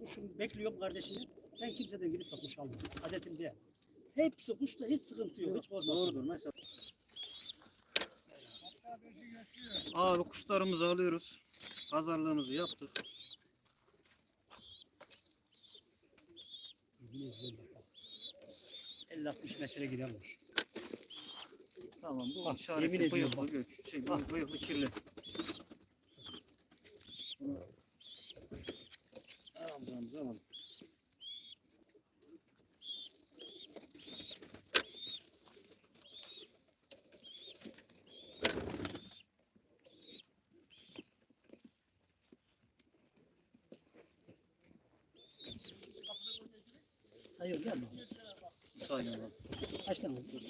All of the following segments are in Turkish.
Kuşum bekliyorum kardeşini. Ben kimseden gidip de kuş almıyorum. Adetim değil. Hepsi kuşta hiç sıkıntı yok. Hiç korkmasın. Doğrudur mesela. Abi kuşlarımızı alıyoruz. Pazarlığımızı yaptık. Bak. 50-60 metre gidiyormuş. Tamam bu Bak, işaretli yemin ediyorum bıyıklı gök. Şey, Bak. bıyıklı kirli. Bunu alacağımızı alalım. Sayıyor değil mi? Kaç tane oldu?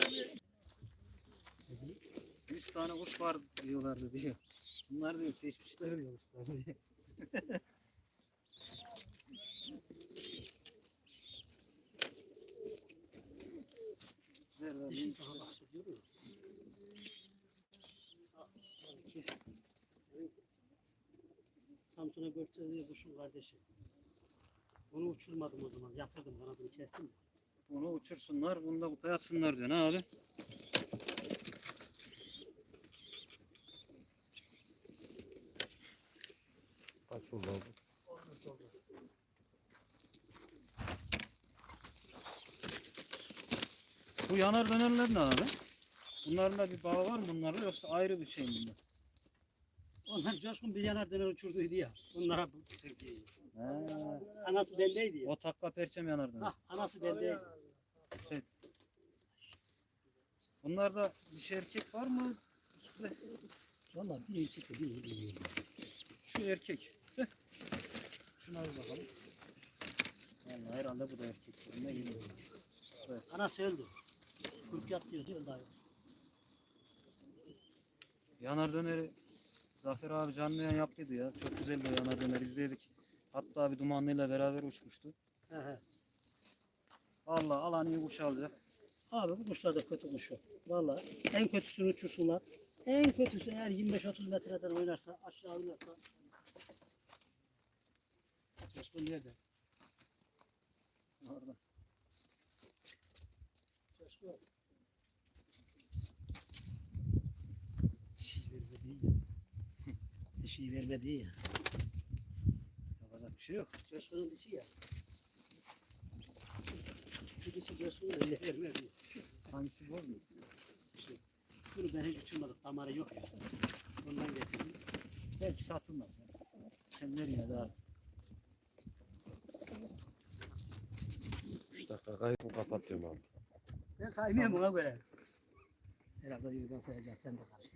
100 tane kuş var diyorlardı diyor. Bunlar diyor seçmişler diyormuşlar diye. Dişi sana işte. bahsediyor mu? Samsun'a gösterdiği kuşun kardeşi. Onu uçurmadım o zaman. Yatırdım kanadını kestim. Bunu uçursunlar, bunu da kupaya atsınlar diyor. Ne abi? Kaç oldu abi? Oldu, oldu. Bu yanar dönerler ne abi? Bunların da bir bağı var mı bunlarla yoksa ayrı bir şey mi bunlar? Onlar coşkun bir yanar döner uçurduydu ya. Onlara bu Türkiye'yi. He. Anası bendeydi ya. O takka perçem yanar döner. Hah, anası bendeydi. Şey. Bunlarda dişi erkek var mı? İkisi de. Valla bir erkek de bir bilmiyorum. Şu erkek. Heh. Şuna bir bakalım. Vallahi herhalde bu da erkek. Bunda yeni. Evet. Anası öldü. Kurt yat diyordu öldü hayvan. Yanar döneri Zafer abi canlı yayın yaptıydı ya. Çok güzeldi o yanar döner izledik. Hatta bir dumanlıyla beraber uçmuştu. He he. Allah alan iyi kuş alacak. Abi bu kuşlar da kötü kuş yok. Valla en kötüsünü uçursunlar. En kötüsü eğer 25-30 metreden oynarsa aşağı oynarsa. Coşkun nerede? Orada. Coşkun. Dişiyi vermedi ya. Dişiyi vermedi ya. Yapacak bir şey yok. Coşkunun dişi ya. Şu dişi Coşkun'un öyle vermedi. Hangisi bu mu? Bunu ben hiç uçurmadım. Damarı yok ya. Ondan getirdim. Belki satılmaz. Ya. Sen nereye daha? 3 dakika kayıtını kapatıyorum abi. Ben saymıyorum ona göre. Herhalde yüzden sayacağım sen de karıştır.